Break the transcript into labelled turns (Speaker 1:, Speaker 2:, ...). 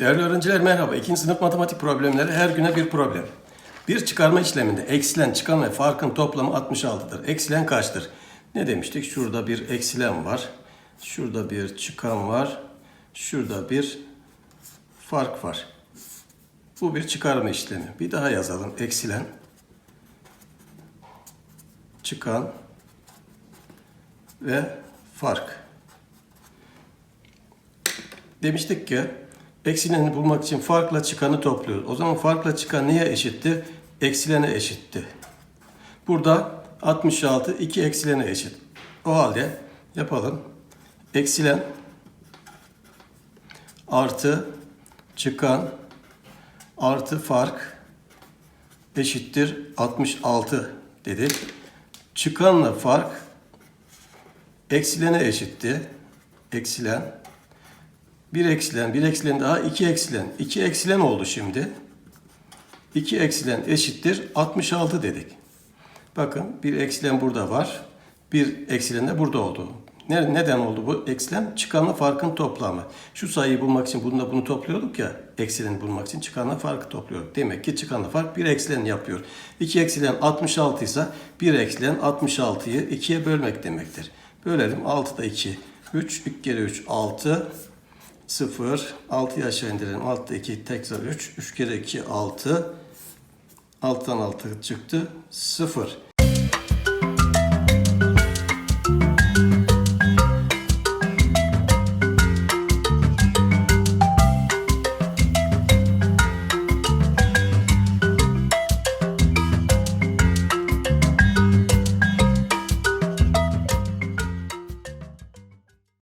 Speaker 1: Değerli öğrenciler merhaba. İkinci sınıf matematik problemleri her güne bir problem. Bir çıkarma işleminde eksilen, çıkan ve farkın toplamı 66'dır. Eksilen kaçtır? Ne demiştik? Şurada bir eksilen var. Şurada bir çıkan var. Şurada bir fark var. Bu bir çıkarma işlemi. Bir daha yazalım. Eksilen, çıkan ve fark. Demiştik ki eksileni bulmak için farkla çıkanı topluyoruz. O zaman farkla çıkan neye eşitti? Eksilene eşitti. Burada 66 2 eksilene eşit. O halde yapalım. Eksilen artı çıkan artı fark eşittir 66 dedik. Çıkanla fark eksilene eşitti. Eksilen bir eksilen, bir eksilen daha iki eksilen. iki eksilen oldu şimdi. 2 eksilen eşittir 66 dedik. Bakın bir eksilen burada var. Bir eksilen de burada oldu. Ne- Neden oldu bu eksilen? Çıkanla farkın toplamı. Şu sayıyı bulmak için bununla bunu topluyorduk ya. Eksileni bulmak için çıkanla farkı topluyorduk. Demek ki çıkanla fark bir eksilen yapıyor. 2 eksilen 66 ise bir eksilen 66'yı 2'ye bölmek demektir. Bölelim 6'da 2. 3, 2 kere 3, 6. 0. 6'yı aşağı indirelim. 6'da 2 tekrar 3. 3 kere 2 6. Alttan 6 çıktı. 0.